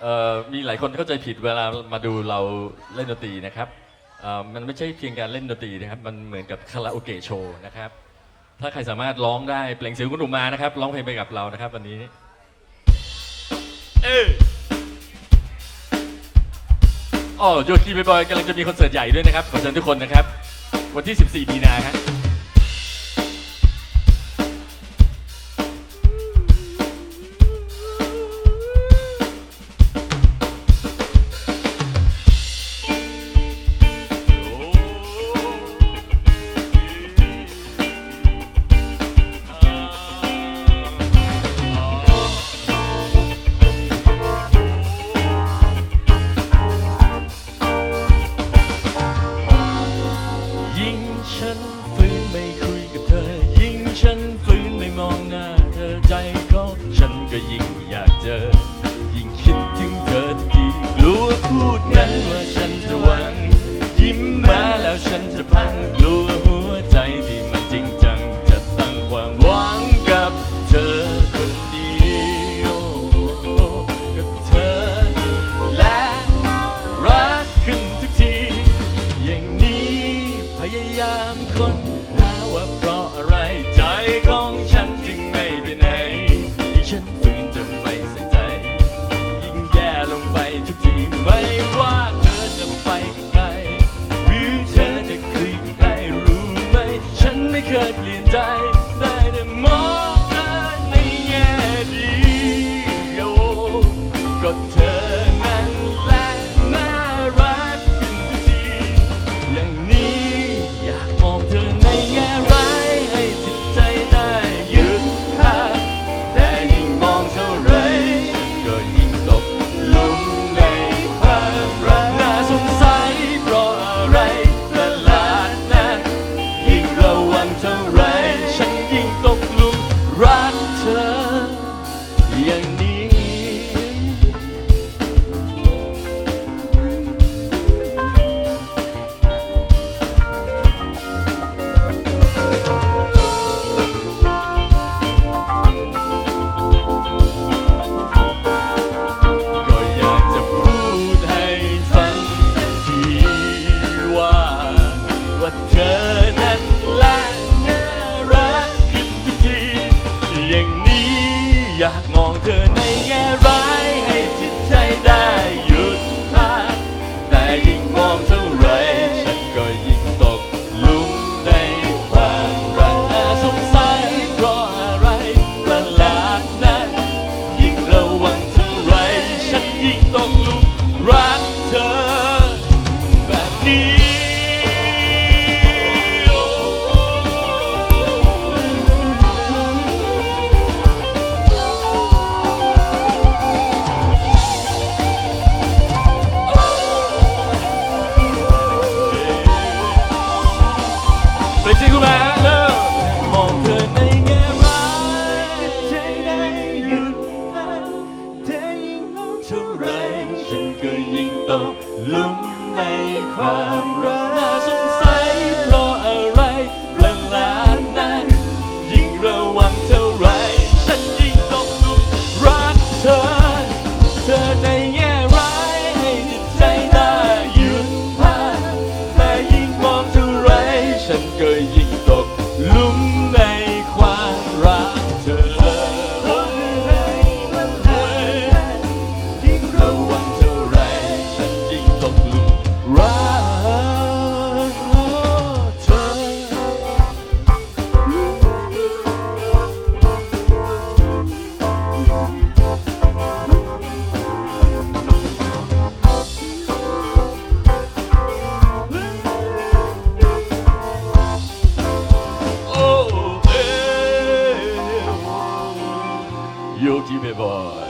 เอ่อมีหลายคนเข้าใจผิดเวลามาดูเราเล่นดนตรีนะครับเอ่อมันไม่ใช่เพียงการเล่นดนตรีนะครับ มันเหมือนกับคาราโอเกะโชว์นะครับ ถ้าใครสามารถร้องได้เปล่งเสียงคุณหนุ่มมานะครับร้องเพลงไปกับเรานะครับ วันนี้ เอออ๋อโยคีบอยกำลังจะมีคอนเสิร์ตใหญ่ด้วยนะครับขอเชิญทุกคนนะครับ วันที่ 14 มีนาฮะยิ่ ฉันฝืนไม่คุยกับเธอ ยิ่งฉันฝืนไม่มองหน้าเธอใจของฉันก็ยิ่งอยากเจอ ยิ่งคิดถึงเธอทุกทีกลัวพูดนั้นว่าฉันจะหวัง ยิ้มมาแล้วฉันจะพัง อยากมองเธอในแง่ร้ายให้จิตใจได้หยุดพักแต่ยิ่งมองเท่าไรฉันก็ยิ่งตกหลุมในความรักน่าสงสัยเพราะอะไรประหลาดนั้นยิ่งระวังเท่าไรฉันยิ่งตก กลุมในความรัก ယုံကြည်ပေပါ